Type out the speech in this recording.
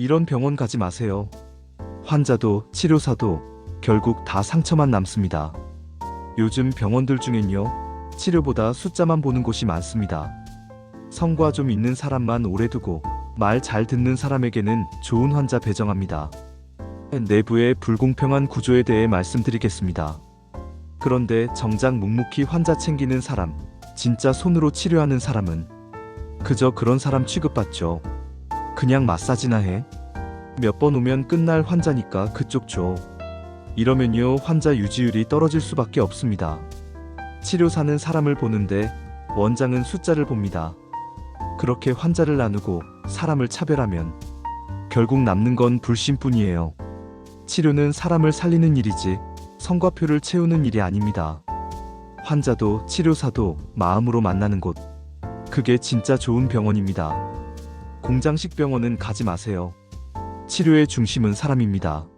이런 병원 가지 마세요. 환자도 치료사도 결국 다 상처만 남습니다. 요즘 병원들 중엔요, 치료보다 숫자만 보는 곳이 많습니다. 성과 좀 있는 사람만 오래 두고 말 잘 듣는 사람에게는 좋은 환자 배정합니다. 내부의 불공평한 구조에 대해 말씀드리겠습니다. 그런데 정작 묵묵히 환자 챙기는 사람, 진짜 손으로 치료하는 사람은 그저 그런 사람 취급받죠. 그냥 마사지나 해. 몇 번 오면 끝날 환자니까 그쪽 줘. 이러면요, 환자 유지율이 떨어질 수밖에 없습니다. 치료사는 사람을 보는데 원장은 숫자를 봅니다. 그렇게 환자를 나누고 사람을 차별하면 결국 남는 건 불신뿐이에요. 치료는 사람을 살리는 일이지 성과표를 채우는 일이 아닙니다. 환자도 치료사도 마음으로 만나는 곳. 그게 진짜 좋은 병원입니다. 공장식 병원은 가지 마세요. 치료의 중심은 사람입니다.